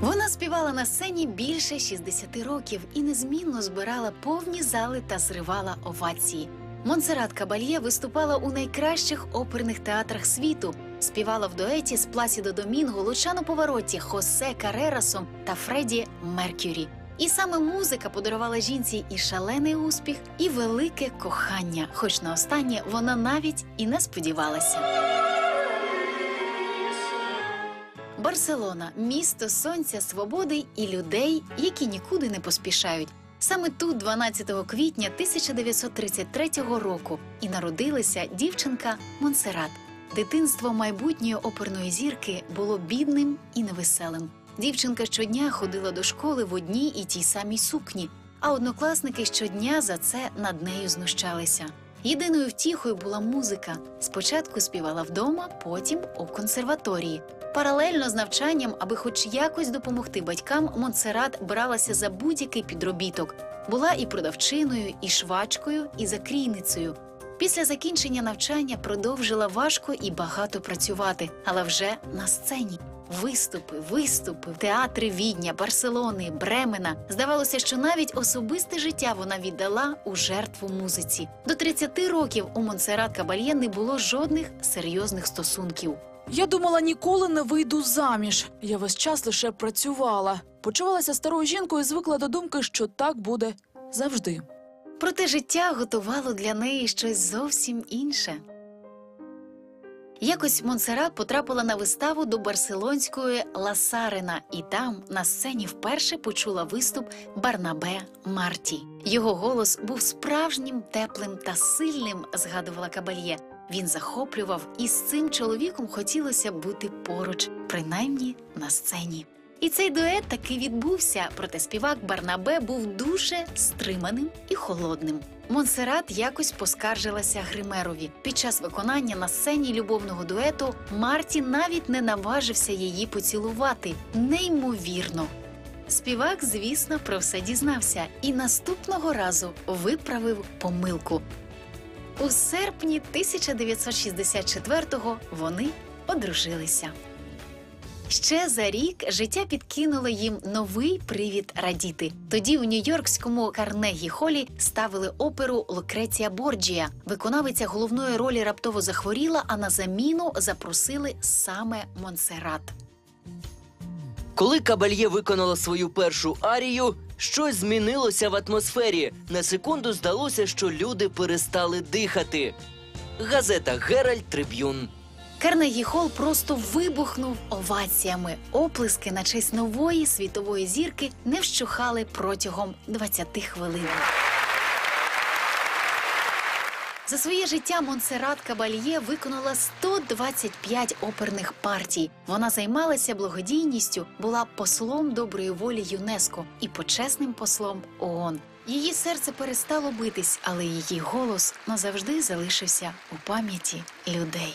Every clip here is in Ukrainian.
Вона співала на сцені більше 60 років і незмінно збирала повні зали та зривала овації. Монсеррат Кабальє виступала у найкращих оперних театрах світу, співала в дуеті з Пласідо Домінго, Лучано Повороті, Хосе Карерасом та Фредді Меркюрі. І саме музика подарувала жінці і шалений успіх, і велике кохання, хоч на останнє вона навіть і не сподівалася. Барселона місто сонця, свободи і людей, які нікуди не поспішають. Саме тут, 12 квітня 1933 року, і народилася дівчинка Монсеррат. Дитинство майбутньої оперної зірки було бідним і невеселим. Дівчинка щодня ходила до школи в одній і тій самій сукні, а однокласники щодня за це над нею знущалися. Єдиною втіхою була музика. Спочатку співала вдома, потім у консерваторії. Паралельно з навчанням, аби хоч якось допомогти батькам, Монсеррат бралася за будь-який підробіток. Була і продавчиною, і швачкою, і закрійницею. Після закінчення навчання продовжила важко і багато працювати, але вже на сцені. Виступи, виступи, театри Відня, Барселони, Бремена. Здавалося, що навіть особисте життя вона віддала у жертву музиці. До 30 років у Монсеррат Кабальє не було жодних серйозних стосунків. Я думала, ніколи не вийду заміж. Я весь час лише працювала. Почувалася старою жінкою і звикла до думки, що так буде завжди. Проте життя готувало для неї щось зовсім інше. Якось Монсеррат потрапила на виставу до барселонської Ласарина, і там на сцені вперше почула виступ Барнабе Марті. Його голос був справжнім, теплим та сильним, згадувала Кабальє. Він захоплював, і з цим чоловіком хотілося бути поруч, принаймні на сцені. І цей дует таки відбувся, проте співак Барнабе був дуже стриманим і холодним. Монсеррат якось поскаржилася гримерові. Під час виконання на сцені любовного дуету Марті навіть не наважився її поцілувати. Неймовірно. Співак, звісно, про все дізнався і наступного разу виправив помилку. У серпні 1964-го вони одружилися. Ще за рік життя підкинуло їм новий привід радіти. Тоді у нью-йоркському Карнегі Холі ставили оперу Лукреція Борджія. Виконавиця головної ролі раптово захворіла, а на заміну запросили саме Монсеррат. Коли Кабальє виконала свою першу арію, щось змінилося в атмосфері. На секунду здалося, що люди перестали дихати. Газета Геральт Триб'юн. Карнегі Хол просто вибухнув оваціями. Оплески на честь нової світової зірки не вщухали протягом 20 хвилин. За своє життя Монсеррат Кабальє виконала 125 оперних партій. Вона займалася благодійністю, була послом доброї волі ЮНЕСКО і почесним послом ООН. Її серце перестало битись, але її голос назавжди залишився у пам'яті людей.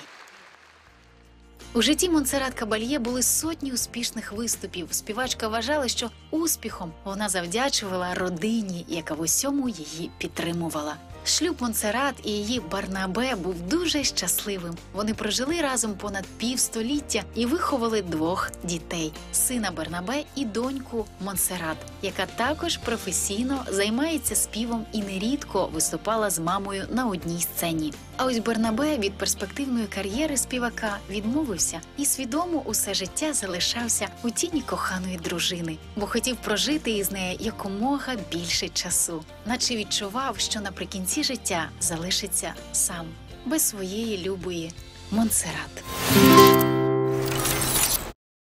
У житті Монсеррат Кабальє були сотні успішних виступів. Співачка вважала, що успіхом вона завдячувала родині, яка в усьому її підтримувала. Шлюб Монсеррат і її Барнабе був дуже щасливим. Вони прожили разом понад півстоліття і виховали двох дітей: сина Барнабе і доньку Монсеррат, яка також професійно займається співом і нерідко виступала з мамою на одній сцені. А ось Бернабе від перспективної кар'єри співака відмовився і свідомо усе життя залишався у тіні коханої дружини, бо хотів прожити із нею якомога більше часу, наче відчував, що наприкінці життя залишиться сам без своєї любої Монсеррат.